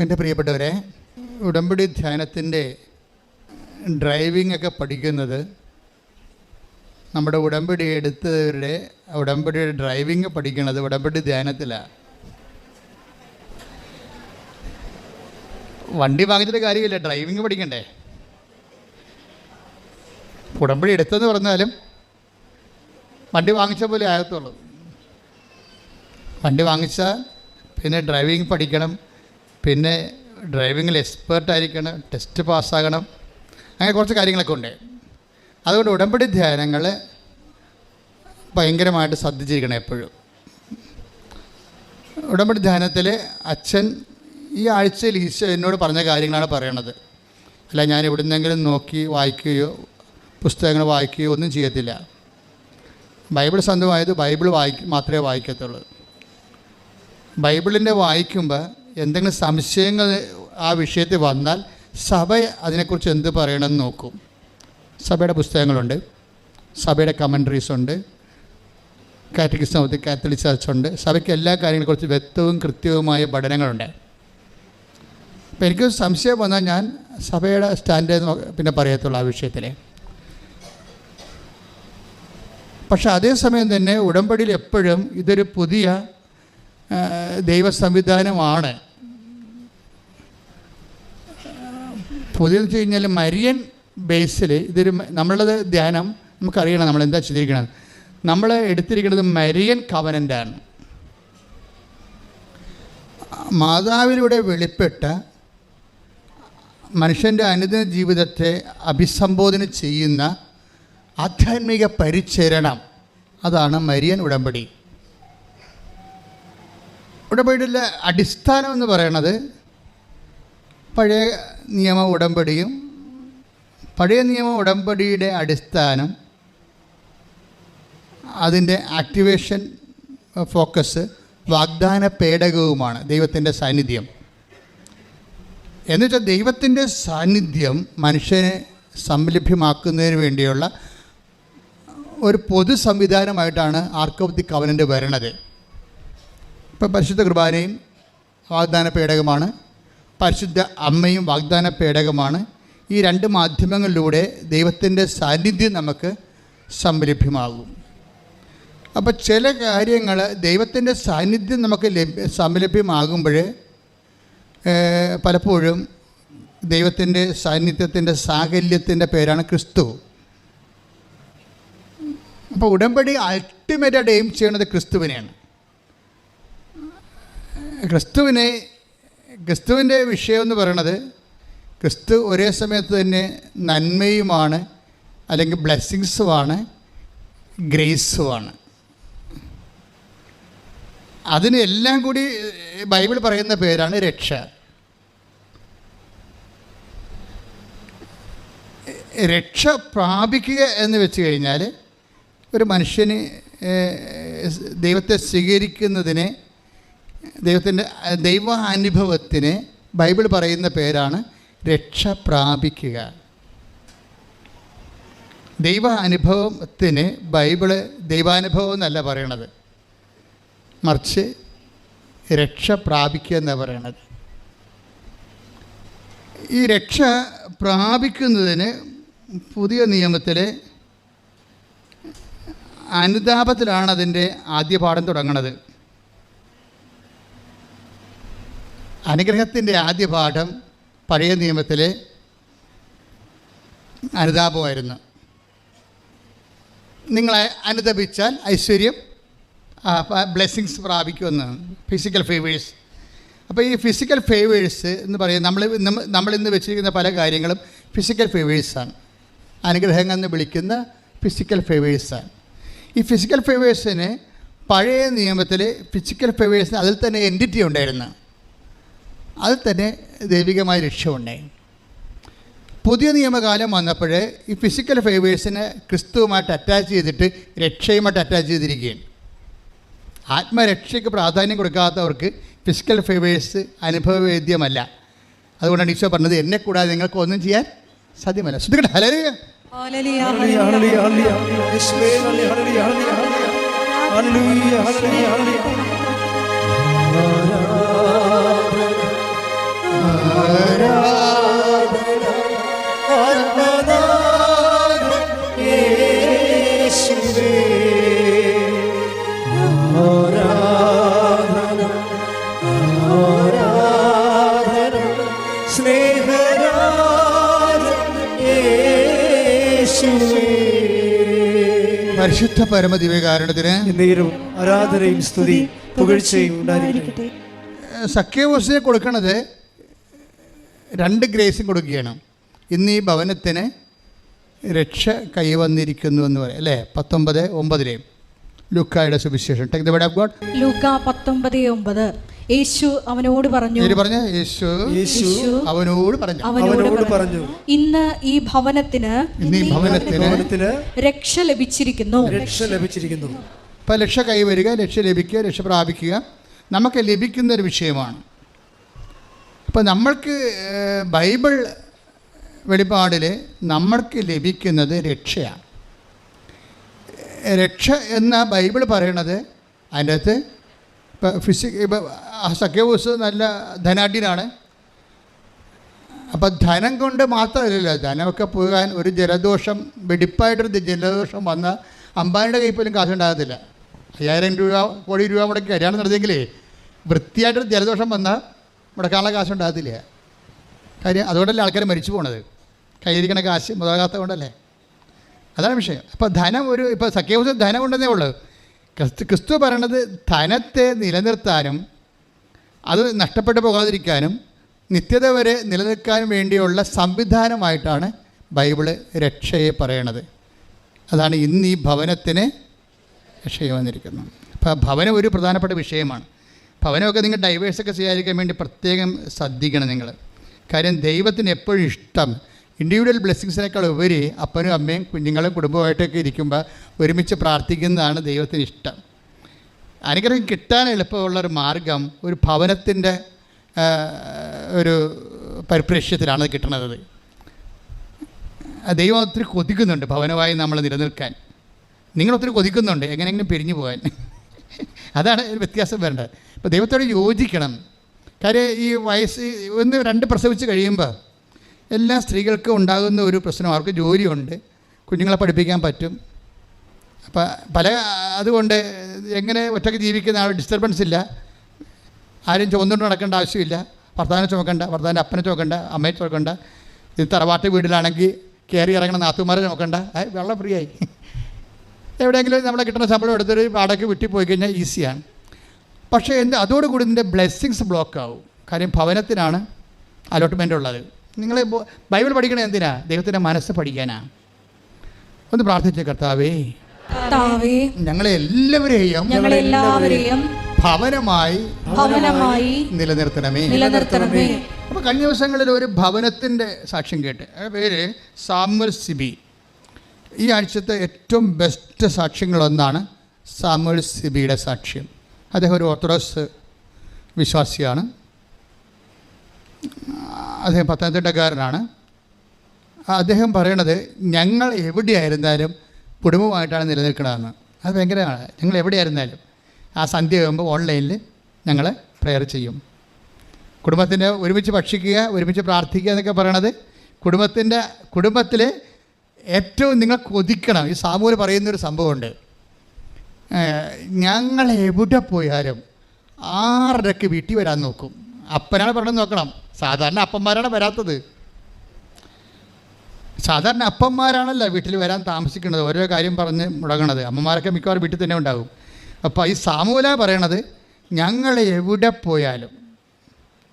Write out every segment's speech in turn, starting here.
എന്റെ പ്രിയപ്പെട്ടവരെ ഉടമ്പടി ധ്യാനത്തിന്റെ ഡ്രൈവിംഗ് ഒക്കെ പഠിക്കുന്നത് നമ്മുടെ ഉടമ്പടി എടുത്തവരുടെ ഉടമ്പടിയുടെ ഡ്രൈവിംഗ് പഠിക്കുന്നത് ഉടമ്പടി ധ്യാനത്തിലാണ് വണ്ടി വാങ്ങിച്ചിട്ട് കാര്യമില്ല ഡ്രൈവിംഗ് പഠിക്കണ്ടേ? ഉടമ്പടി എടുത്തെന്ന് പറഞ്ഞാലും വണ്ടി വാങ്ങിച്ച പോലെ ആകത്തുള്ളൂ. വണ്ടി വാങ്ങിച്ചാൽ പിന്നെ ഡ്രൈവിംഗ് പഠിക്കണം. പിന്നെ ഡ്രൈവിങ്ങിൽ എക്സ്പേർട്ട് ആയിരിക്കണം ടെസ്റ്റ് പാസ്സാകണം അങ്ങനെ കുറച്ച് കാര്യങ്ങളൊക്കെ ഉണ്ട്. അതുകൊണ്ട് ഉടമ്പടി ധ്യാനങ്ങൾ ഭയങ്കരമായിട്ട് ശ്രദ്ധിച്ചിരിക്കണം എപ്പോഴും. ഉടമ്പടി ധ്യാനത്തിൽ അച്ഛൻ ഈ ആഴ്ചയിൽ ഈശോ എന്നോട് പറഞ്ഞ കാര്യങ്ങളാണ് പറയണത്. അല്ല ഞാൻ എവിടുന്നെങ്കിലും നോക്കി വായിക്കുകയോ പുസ്തകങ്ങൾ വായിക്കുകയോ ഒന്നും ചെയ്യത്തില്ല. ബൈബിൾ സ്വന്തമായത് ബൈബിൾ വായിക്ക മാത്രമേ വായിക്കത്തുള്ളൂ. ബൈബിളിന്റെ വായിക്കുമ്പോൾ എന്തെങ്കിലും സംശയങ്ങൾ ആ വിഷയത്തിൽ വന്നാൽ സഭ അതിനെക്കുറിച്ച് എന്ത് പറയണമെന്ന് നോക്കും. സഭയുടെ പുസ്തകങ്ങളുണ്ട്. സഭയുടെ കമൻട്രീസ് ഉണ്ട്. കാറ്റഗിസം ഓഫ് കാത്തലിക് ചർച്ച് ഉണ്ട്. സഭയ്ക്ക് എല്ലാ കാര്യങ്ങളെക്കുറിച്ച് വ്യക്തവും കൃത്യവുമായ പഠനങ്ങളുണ്ട്. അപ്പോൾ എനിക്ക് സംശയം വന്നാൽ ഞാൻ സഭയുടെ സ്റ്റാൻഡേർഡ് പിന്നെ പറയത്തുള്ളൂ ആ വിഷയത്തിൽ പക്ഷെ അതേസമയം തന്നെ ഉടമ്പടിയിൽ എപ്പോഴും ഇതൊരു പുതിയ ദൈവ സംവിധാനമാണ് പുതിയത് വെച്ച് കഴിഞ്ഞാൽ മരിയൻ ബേസിൽ ഇതൊരു നമ്മളുടെ ധ്യാനം നമുക്കറിയണം നമ്മൾ എന്താ ചെയ്തിരിക്കണം നമ്മൾ എടുത്തിരിക്കുന്നത് മരിയൻ കവനന്റാണ് മാതാവിലൂടെ വെളിപ്പെട്ട മനുഷ്യന്റെ അനുദിന ജീവിതത്തെ അഭിസംബോധന ചെയ്യുന്ന ആധ്യാത്മിക പരിചരണം. അതാണ് മരിയൻ ഉടമ്പടി. ഉടമ്പടിയുടെ അടിസ്ഥാനം എന്ന് പറയണത് പഴയ നിയമ ഉടമ്പടിയും പഴയ നിയമ ഉടമ്പടിയുടെ അടിസ്ഥാനം അതിന്റെ ആക്ടിവേഷൻ ഫോക്കസ് വാഗ്ദാന പേടകവുമാണ് ദൈവത്തിന്റെ സാന്നിധ്യം. എന്നുവെച്ചാൽ ദൈവത്തിന്റെ സാന്നിധ്യം മനുഷ്യനെ സംലഭ്യമാക്കുന്നതിന് വേണ്ടിയുള്ള ഒരു പൊതു സംവിധാനമായിട്ടാണ് ആർക്ക് കവനന്റ് വരണത്. ഇപ്പം പരിശുദ്ധ കുർബാനയും വാഗ്ദാന പേടകമാണ്. പരിശുദ്ധ അമ്മയും വാഗ്ദാന പേടകമാണ്. ഈ രണ്ട് മാധ്യമങ്ങളിലൂടെ ദൈവത്തിന്റെ സാന്നിധ്യം നമുക്ക് സംലഭ്യമാകും അപ്പോൾ ചില കാര്യങ്ങൾ ദൈവത്തിന്റെ സാന്നിധ്യം നമുക്ക് ലഭ്യ സംലഭ്യമാകുമ്പോൾ പലപ്പോഴും ദൈവത്തിന്റെ സാന്നിധ്യത്തിന്റെ സാകല്യത്തിന്റെ പേരാണ് ക്രിസ്തു. അപ്പോൾ ഉടമ്പടി അൾട്ടിമേറ്റായിട്ട് എയിം ചെയ്യണത് ക്രിസ്തുവിനെയാണ്. ക്രിസ്തുവിനെ ക്രിസ്തുവിന്റെ വിഷയം എന്ന് പറയണത് ക്രിസ്തു ഒരേ സമയത്ത് തന്നെ നന്മയുമാണ് അല്ലെങ്കിൽ ബ്ലെസ്സിങ്സുമാണ് ഗ്രേസുമാണ്. അതിനെല്ലാം കൂടി ബൈബിൾ പറയുന്ന പേരാണ് രക്ഷ. രക്ഷ പ്രാപിക്കുക എന്ന് വെച്ച് കഴിഞ്ഞാൽ ഒരു മനുഷ്യന് ദൈവത്തെ സ്വീകരിക്കുന്നതിനെ ദൈവത്തിന്റെ ദൈവാനുഭവത്തിന് ബൈബിൾ പറയുന്ന പേരാണ് രക്ഷ പ്രാപിക്കുക. ദൈവ അനുഭവത്തിന് ബൈബിൾ ദൈവാനുഭവം എന്നല്ല പറയണത്. മറിച്ച് രക്ഷ പ്രാപിക്കുക എന്നാണ് പറയണത്. ഈ രക്ഷ പ്രാപിക്കുന്നതിന് പുതിയ നിയമത്തിലെ അനുതാപത്തിലാണ് അതിന്റെ ആദ്യ പാഠം തുടങ്ങുന്നത് അനുഗ്രഹത്തിന്റെ ആദ്യ പാഠം പഴയ നിയമത്തിലെ അനുതാപമായിരുന്നു. നിങ്ങളെ അനുതപിച്ചാൽ ഐശ്വര്യം ബ്ലെസ്സിങ്സ് പ്രാപിക്കുമെന്ന് ഫിസിക്കൽ ഫേവേഴ്സ് അപ്പോൾ ഈ ഫിസിക്കൽ ഫേവേഴ്സ് എന്ന് പറയുന്നത് നമ്മൾ നമ്മ- നമ്മളിന്ന് വെച്ചിരിക്കുന്ന പല കാര്യങ്ങളും ഫിസിക്കൽ ഫേവേഴ്സാണ് അനുഗ്രഹങ്ങൾ എന്ന് വിളിക്കുന്ന ഫിസിക്കൽ ഫേവേഴ്സാണ് ഈ ഫിസിക്കൽ ഫേവേഴ്സിന് പഴയ നിയമത്തിൽ ഫിസിക്കൽ ഫേവേഴ്സിന് അതിൽ തന്നെ എന്റിറ്റി ഉണ്ടായിരുന്നു. അതിൽ തന്നെ ദൈവികമായ രക്ഷയുണ്ടായി പുതിയ നിയമകാലം വന്നപ്പോൾ ഈ ഫിസിക്കൽ ഫേവേഴ്സിനെ ക്രിസ്തുവുമായിട്ട് അറ്റാച്ച് ചെയ്തിട്ട് രക്ഷയുമായിട്ട് അറ്റാച്ച് ചെയ്തിരിക്കുകയാണ്. ആത്മരക്ഷയ്ക്ക് പ്രാധാന്യം കൊടുക്കാത്തവർക്ക് ഫിസിക്കൽ ഫേവേഴ്സ് അനുഭവവേദ്യമല്ല. അതുകൊണ്ടാണ് ഈശോ പറഞ്ഞത് എന്നെ കൂടാതെ നിങ്ങൾക്ക് ഒന്നും ചെയ്യാൻ സാധ്യമല്ല. ശ്രദ്ധിക്കട്ടെ ഹലരിയ ഹല്ലേലൂയ, പരിശുദ്ധ പരമദിവ്യകാരണത്തിന് എന്നേരും ആരാധനയും സ്തുതി പുകഴ്ചയും ഉണ്ടായിരിക്കട്ടെ. സഖ്യവോസിനെ കൊടുക്കണത് രണ്ട് ഗ്രേസും കൊടുക്കുകയാണ്. ഇന്ന് ഈ ഭവനത്തിന് രക്ഷ കൈവന്നിരിക്കുന്നു എന്ന് പറയാം. അല്ലേ? പത്തൊമ്പത് ഒമ്പതിലെയും ലുക്കായുടെ സുവിശേഷം. Take the word of God Luke പത്തൊമ്പത് ഒമ്പത്. യേശു അവനോട് പറഞ്ഞു. പറഞ്ഞു പറഞ്ഞ യേശു യേശു അവനോട് പറഞ്ഞു. അവനോട് പറഞ്ഞു. ഇന്ന് ഈ ഭവനത്തിന് ഈ ഭവനത്തിന് ഭവനത്തിന് രക്ഷ ലഭിച്ചിരിക്കുന്നു. രക്ഷ ലഭിച്ചിരിക്കുന്നു. ഇപ്പം രക്ഷ കൈവരിക രക്ഷ ലഭിക്കുക രക്ഷ പ്രാപിക്കുക നമുക്ക് ലഭിക്കുന്ന ഒരു വിഷയമാണ്. അപ്പൊ നമ്മൾക്ക് ബൈബിൾ വെളിപാടിൽ നമ്മൾക്ക് ലഭിക്കുന്നത് രക്ഷയാണ്. രക്ഷ എന്ന ബൈബിൾ പറയണത് അതിന്റെ അകത്ത് ഇപ്പം ഫിസിക് ഇപ്പം സഖ്യവൂസ് നല്ല ധനാഢ്യനാണ്. അപ്പം ധനം കൊണ്ട് മാത്രമല്ലല്ലോ ധനമൊക്കെ പോകാൻ ഒരു ജലദോഷം വെടിപ്പായിട്ടൊരു ജലദോഷം വന്ന അമ്പാനിയുടെ കയ്യിൽ പോലും കാശുണ്ടാകത്തില്ല. അയ്യായിരം രൂപ കോടി രൂപ മുടക്കി കല്യാണം നടത്തിയെങ്കിലേ വൃത്തിയായിട്ടൊരു ജലദോഷം വന്ന മുടക്കാനുള്ള കാശുണ്ടാകത്തില്ല. കാര്യം അതുകൊണ്ടല്ലേ ആൾക്കാർ മരിച്ചു പോണത്. കയ്യിരിക്കണ കാശ് മുതലാകാത്ത കൊണ്ടല്ലേ അതാണ് വിഷയം. അപ്പോൾ ധനം ഒരു ഇപ്പോൾ സഖ്യവസം ധനം ഉണ്ടെന്നേ ഉള്ളൂ. ക്രിസ്തു ക്രിസ്തു പറയണത് ധനത്തെ നിലനിർത്താനും അത് നഷ്ടപ്പെട്ടു പോകാതിരിക്കാനും നിത്യത വരെ നിലനിൽക്കാനും വേണ്ടിയുള്ള സംവിധാനമായിട്ടാണ് ബൈബിൾ രക്ഷയെ പറയണത്. അതാണ് ഇന്ന് ഈ ഭവനത്തിന് രക്ഷയെ വന്നിരിക്കുന്നത്. അപ്പോൾ ഭവനം ഒരു പ്രധാനപ്പെട്ട വിഷയമാണ്. ഭവനമൊക്കെ നിങ്ങൾ ഡൈവേഴ്സൊക്കെ ചെയ്യാതിരിക്കാൻ വേണ്ടി പ്രത്യേകം ശ്രദ്ധിക്കണം നിങ്ങൾ. കാര്യം ദൈവത്തിന് എപ്പോഴും ഇഷ്ടം ഇൻഡിവിജ്വൽ ബ്ലെസ്സിങ്സിനേക്കാൾ ഉപരി അപ്പനും അമ്മയും കുഞ്ഞുങ്ങളും കുടുംബമായിട്ടൊക്കെ ഇരിക്കുമ്പോൾ ഒരുമിച്ച് പ്രാർത്ഥിക്കുന്നതാണ് ദൈവത്തിന് ഇഷ്ടം. അനുഗ്രഹം കിട്ടാൻ എളുപ്പമുള്ള ഒരു മാർഗം ഒരു ഭവനത്തിന്റെ ഒരു പരിപ്രേക്ഷ്യത്തിലാണ് കിട്ടുന്നത് ദൈവം ഒത്തിരി കൊതിക്കുന്നുണ്ട് ഭവനമായി നമ്മൾ നിലനിൽക്കാൻ. നിങ്ങൾ ഒത്തിരി കൊതിക്കുന്നുണ്ട് എങ്ങനെയെങ്കിലും പിരിഞ്ഞു പോകാൻ. അതാണ് വ്യത്യാസം വരേണ്ടത്. ഇപ്പോൾ ദൈവത്തോട് യോജിക്കണം. കാര്യം ഈ വയസ്സ് ഒന്ന് രണ്ട് പ്രസവിച്ച് കഴിയുമ്പോൾ എല്ലാ സ്ത്രീകൾക്കും ഉണ്ടാകുന്ന ഒരു പ്രശ്നം. അവർക്ക് ജോലിയുണ്ട്. കുഞ്ഞുങ്ങളെ പഠിപ്പിക്കാൻ പറ്റും. അപ്പം പല അതുകൊണ്ട് എങ്ങനെ ഒറ്റയ്ക്ക് ജീവിക്കുന്ന ആൾ ഡിസ്റ്റർബൻസ് ഇല്ല. ആരും ചുമന്നുകൊണ്ട് നടക്കേണ്ട ആവശ്യമില്ല. ഭർത്താവിനെ ചുമക്കണ്ട ഭർത്താവിന്റെ അപ്പനെ ചുമക്കണ്ട അമ്മയെ ചുമക്കണ്ട. ഇത് തറവാട്ട് വീട്ടിലാണെങ്കിൽ കയറി ഇറങ്ങണ നാത്തുമാരെ നോക്കണ്ട ആ വെള്ളം ഫ്രീ ആയി. എവിടെയെങ്കിലും നമ്മളെ കിട്ടുന്ന ശമ്പളം എടുത്തൊരു വാടകയ്ക്ക് വിട്ടി പോയി കഴിഞ്ഞാൽ ഈസിയാണ് പക്ഷേ എന്ത് അതോടുകൂടി ഇതിന്റെ ബ്ലെസ്സിങ്സ് ബ്ലോക്ക് ആവും. കാര്യം ഭവനത്തിനാണ് അലോട്ട്മെന്റ് ഉള്ളത്. നിങ്ങൾ ബൈബിൾ പഠിക്കണത് എന്തിനാ? ദൈവത്തിന്റെ മനസ്സ് പഠിക്കാനാ. ഒന്ന് പ്രാർത്ഥിച്ച കർത്താവേ. ഞങ്ങളെ എല്ലാവരെയും ഞങ്ങളെല്ലാവരെയും ഭവനമായി ഭവനമായി നിലനിർത്തണമേ. നിലനിർത്തണമേ. അപ്പോൾ കഴിഞ്ഞ ദിവസങ്ങളിൽ ഒരു ഭവനത്തിന്റെ സാക്ഷ്യം കേട്ട്. പേര് സാമുൽ സിബി. ഈ ആഴ്ചത്തെ ഏറ്റവും ബെസ്റ്റ് സാക്ഷ്യങ്ങളൊന്നാണ് സാമുൽ സിബിയുടെ സാക്ഷ്യം. അദ്ദേഹം ഒരു ഓർത്തഡോക്സ് വിശ്വാസിയാണ്. അദ്ദേഹം പത്തനംതിട്ടക്കാരനാണ്. അദ്ദേഹം പറയണത് ഞങ്ങൾ എവിടെയായിരുന്നാലും കുടുംബമായിട്ടാണ് നിലനിൽക്കണതെന്ന്. അത് ഭയങ്കരമാണ് ഞങ്ങൾ എവിടെയായിരുന്നാലും ആ സന്ധ്യ ആകുമ്പോൾ ഓൺലൈനിൽ ഞങ്ങൾ പ്രെയർ ചെയ്യും. കുടുംബത്തിന്റെ ഒരുമിച്ച് ഭക്ഷിക്കുക ഒരുമിച്ച് പ്രാർത്ഥിക്കുക എന്നൊക്കെ പറയണത് കുടുംബത്തിന്റെ കുടുംബത്തിൽ ഏറ്റവും നിങ്ങൾ കൊതിക്കണം. ഈ സാമൂഹ്യ പറയുന്നൊരു സംഭവമുണ്ട്. ഞങ്ങൾ എവിടെ പോയാലും ആറരക്ക് വീട്ടിൽ വരാൻ നോക്കും. അപ്പനാണ് പറഞ്ഞു നോക്കണം. സാധാരണ അപ്പന്മാരാണ് വരാത്തത്. സാധാരണ അപ്പന്മാരാണല്ലോ വീട്ടിൽ വരാൻ താമസിക്കുന്നത്. ഓരോ കാര്യം പറഞ്ഞ് മുടങ്ങണത്. അമ്മമാരൊക്കെ മിക്കവാറും വീട്ടിൽ തന്നെ ഉണ്ടാകും അപ്പോൾ ഈ സാമൂല പറയണത് ഞങ്ങൾ എവിടെ പോയാലും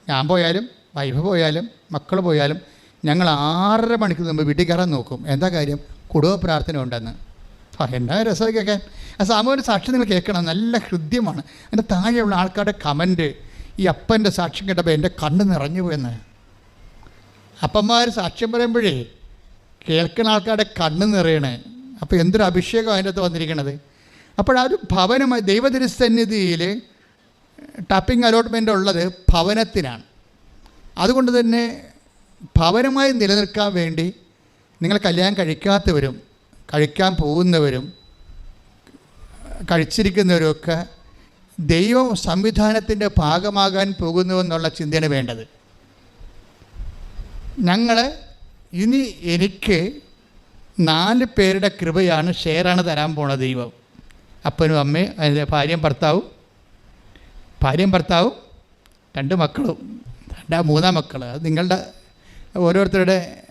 ഞാൻ പോയാലും വൈഫ് പോയാലും മക്കൾ പോയാലും ഞങ്ങൾ ആറര മണിക്ക് മുമ്പ് വീട്ടിൽ കയറാൻ നോക്കും. എന്താ കാര്യം? കുടുംബ പ്രാർത്ഥന ഉണ്ടെന്ന് എന്നാ രസം കേൾക്കാൻ? ആ സാമൂഹിക സാക്ഷി നിങ്ങൾ കേൾക്കണം. നല്ല ഹൃദ്യമാണ്. അതിന്റെ താഴെയുള്ള ആൾക്കാരുടെ കമന്റ്. ഈ അപ്പന്റെ സാക്ഷ്യം കേട്ടപ്പോൾ എന്റെ കണ്ണ് നിറഞ്ഞു പോയെന്ന്. അപ്പന്മാർ സാക്ഷ്യം പറയുമ്പോഴേ കേൾക്കുന്ന ആൾക്കാരുടെ കണ്ണ് നിറയണേ. അപ്പോൾ എന്തൊരു അഭിഷേകം അതിന്റെ അകത്ത് വന്നിരിക്കണത്. അപ്പോൾ ആ ഒരു ഭവനമായി ദൈവതിരുസന്നിധിയിൽ ടാപ്പിംഗ് അലോട്ട്മെന്റ് ഉള്ളത് ഭവനത്തിനാണ്. അതുകൊണ്ട് തന്നെ ഭവനമായി നിലനിൽക്കാൻ വേണ്ടി നിങ്ങൾ കല്യാണം കഴിക്കാത്തവരും കഴിക്കാൻ പോകുന്നവരും കഴിച്ചിരിക്കുന്നവരുമൊക്കെ ദൈവ സംവിധാനത്തിന്റെ ഭാഗമാകാൻ പോകുന്നുവെന്നുള്ള ചിന്തയാണ് വേണ്ടത്. ഞങ്ങൾ ഇനി എനിക്ക് നാല് പേരുടെ കൃപയാണ് ഷെയറാണ് തരാൻ പോണ ദൈവം. അപ്പനും അമ്മയും അതിന്റെ ഭാര്യയും ഭർത്താവും ഭാര്യയും ഭർത്താവും രണ്ട് മക്കളും രണ്ടാ മൂന്നാം മക്കൾ അത് നിങ്ങളുടെ ഓരോരുത്തരുടെ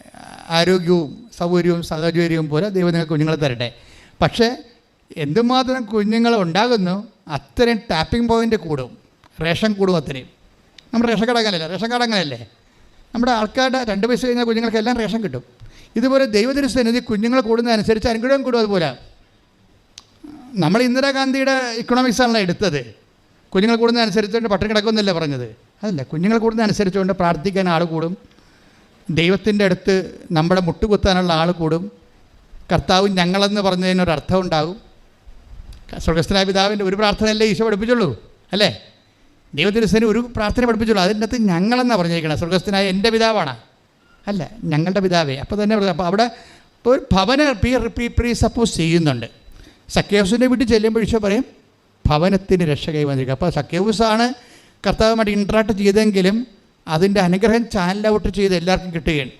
ആരോഗ്യവും സൗകര്യവും സാഹചര്യവും പോലെ ദൈവം നിങ്ങൾക്ക് കുഞ്ഞുങ്ങളെ തരട്ടെ. പക്ഷേ എന്തുമാത്രം കുഞ്ഞുങ്ങൾ ഉണ്ടാകുന്നു അത്രയും ടാപ്പിംഗ് പോയിന്റ് കൂടും. റേഷൻ കൂടും അത്രയും നമ്മുടെ റേഷൻ കാർഡ് അങ്ങനെയല്ലേ റേഷൻ കാർഡ് അങ്ങനെയല്ലേ നമ്മുടെ ആൾക്കാരുടെ രണ്ട് വയസ്സ് കഴിഞ്ഞാൽ കുഞ്ഞുങ്ങൾക്ക് എല്ലാം റേഷൻ കിട്ടും. ഇതുപോലെ സന്നിധി കുഞ്ഞുങ്ങൾ കൂടുന്നതനുസരിച്ച് അനുഗ്രഹം കൂടും അതുപോലെ. നമ്മൾ ഇന്ദിരാഗാന്ധിയുടെ ഇക്കണോമിക്സ് ആണല്ലോ എടുത്തത്. കുഞ്ഞുങ്ങൾ കൂടുന്നതനുസരിച്ചുകൊണ്ട് പട്ടിണി കിടക്കുമെന്നല്ലേ പറഞ്ഞത്? അതല്ല കുഞ്ഞുങ്ങൾ കൂടുന്നതനുസരിച്ചുകൊണ്ട് പ്രാർത്ഥിക്കാൻ ആൾ കൂടും. ദൈവത്തിന്റെ അടുത്ത് നമ്മുടെ മുട്ടുകുത്താനുള്ള ആൾ കൂടും. കർത്താവ് ഞങ്ങളെന്ന് പറഞ്ഞതിനൊരർത്ഥം ഉണ്ടാകും. സ്വർഗസ്ഥനായ പിതാവിന്റെ ഒരു പ്രാർത്ഥനയല്ലേ ഈശോ പഠിപ്പിച്ചുള്ളൂ അല്ലേ? സ്ഥലം ഒരു പ്രാർത്ഥന പഠിപ്പിച്ചുള്ളൂ. അതിന്റെ അകത്ത് ഞങ്ങളെന്നാണ് പറഞ്ഞിരിക്കണം? സ്വർഗസ്ഥനായ എന്റെ പിതാവാണ്. അല്ല ഞങ്ങളുടെ പിതാവേ. അപ്പോൾ തന്നെ അപ്പോൾ അവിടെ ഒരു ഭവന പ്രീ പ്രീ പ്രീ സപ്പോസ് ചെയ്യുന്നുണ്ട്. സഖ്യവസിന്റെ വീട്ടിൽ ചെല്ലുമ്പോൾ ഈശോ പറയും ഭവനത്തിന് രക്ഷ കൈവന്നിരിക്കുക അപ്പോൾ സഖ്യവസാണ് കർത്താവുമായിട്ട് ഇൻട്രാക്ട് ചെയ്തെങ്കിലും അതിന്റെ അനുഗ്രഹം ചാനൽ ഔട്ട് ചെയ്ത് എല്ലാവർക്കും കിട്ടുകയാണ്.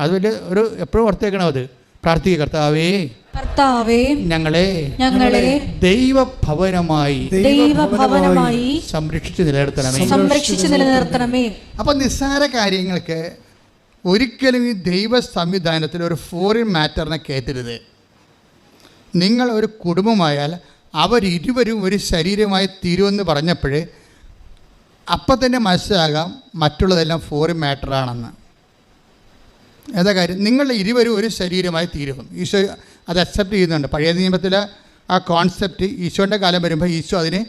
അത് വലിയ ഒരു എപ്പോഴും ഓർത്തേക്കണം അത്? പ്രാർത്ഥിക്കുക കർത്താവേ കർത്താവേ ഞങ്ങളെ ഞങ്ങളെ ദൈവഭവനമായി ദൈവഭവനമായി സംരക്ഷിച്ച് നിലനിർത്തണമേ. സംരക്ഷിച്ചു നിലനിർത്തണമേ. അപ്പൊ നിസ്സാര കാര്യങ്ങൾക്ക് ഒരിക്കലും ഈ ദൈവ സംവിധാനത്തിൽ ഒരു ഫോറിൻ മാറ്ററിനെ കയറ്റരുത്. നിങ്ങൾ ഒരു കുടുംബമായാൽ അവരിരുവരും ഒരു ശരീരമായി തീരുമെന്ന് പറഞ്ഞപ്പോൾ അപ്പം തന്നെ മനസ്സിലാകാം മറ്റുള്ളതെല്ലാം ഫോറിൻ മാറ്ററാണെന്ന് ഏതാ കാര്യം? നിങ്ങൾ ഇരുവരും ഒരു ശരീരമായി തീരും ഈശോ അത് അക്സെപ്റ്റ് ചെയ്യുന്നുണ്ട്. പഴയ നിയമത്തിൽ ആ കോൺസെപ്റ്റ് ഈശോന്റെ കാലം വരുമ്പോൾ ഈശോ അതിന്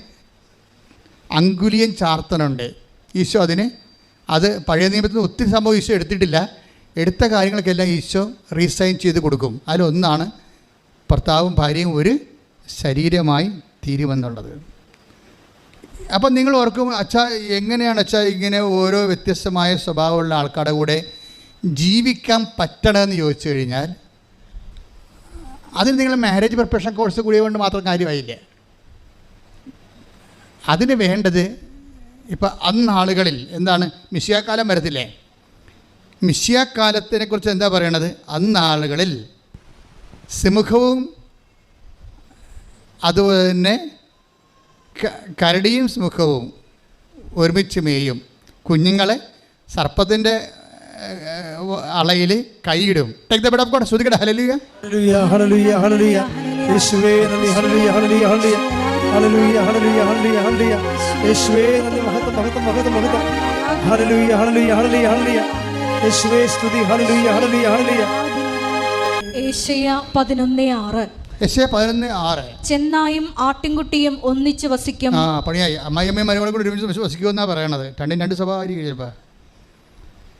അങ്കുലിയൻ ചാർത്തനുണ്ട്. ഈശോ അതിന് അത് പഴയ നിയമത്തിൽ ഒത്തിരി സംഭവം ഈശോ എടുത്തിട്ടില്ല. എടുത്ത കാര്യങ്ങൾക്കെല്ലാം ഈശോ റീസൈൻ ചെയ്ത് കൊടുക്കും. അതിലൊന്നാണ് ഭർത്താവും ഭാര്യയും ഒരു ശരീരമായി തീരുമെന്നുള്ളത്. അപ്പം നിങ്ങൾ ഓർക്കും അച്ഛാ എങ്ങനെയാണ് അച്ഛാ ഇങ്ങനെ ഓരോ വ്യത്യസ്തമായ സ്വഭാവമുള്ള ആൾക്കാരുടെ കൂടെ ജീവിക്കാൻ പറ്റണമെന്ന് ചോദിച്ചു കഴിഞ്ഞാൽ അതിന് നിങ്ങൾ മാരേജ് പ്രിപ്പറേഷൻ കോഴ്സ് കൂടിയ കൊണ്ട് മാത്രം കാര്യമായില്ല? അതിന് വേണ്ടത് ഇപ്പം അന്നാളുകളിൽ എന്താണ് മിഷിയാക്കാലം വരത്തില്ലേ? മിഷിയാക്കാലത്തിനെ കുറിച്ച് എന്താ പറയണത്? അന്നാളുകളിൽ സിമുഖവും അതുപോലെ തന്നെ കരടിയും സിമുഖവും ഒരുമിച്ച് മേയും കുഞ്ഞുങ്ങളെ സർപ്പത്തിന്റെ അളയിൽ കൈയിടും. Take the bed of God ശ്രുതികട ഹല്ലേലൂയ ഹല്ലേലൂയ ഹല്ലേലൂയ ഹല്ലേലൂയ യേശുവേ നന്ദി ഹല്ലേലൂയ ഹല്ലേലൂയ ഹല്ലേലൂയ ഹല്ലേലൂയ ഹല്ലേലൂയ ഹല്ലേലൂയ യേശുവേ നന്ദി മഹത്വം മഹത്വം മഹത്വം മഹത്വം. ഹല്ലേലൂയ ഹല്ലേലൂയ ഹല്ലേലൂയ ഹല്ലേലൂയ യേശുവേ സ്തുതി ഹല്ലേലൂയ ഹല്ലേലൂയ ഹല്ലേലൂയ പതിനൊന്ന് ആറ്. ചെന്നായും ആട്ടിൻകുട്ടിയും ഒന്നിച്ച് വസിക്കും. ആ പണിയായി. അമ്മായിയമ്മയും മരുമകളും കൂടി ഒരുമിച്ച് വിശ്വസിക്കുമെന്നാണ് പറയണത്. രണ്ടും രണ്ട് സ്വഭാവമായിരിക്കും ചിലപ്പോൾ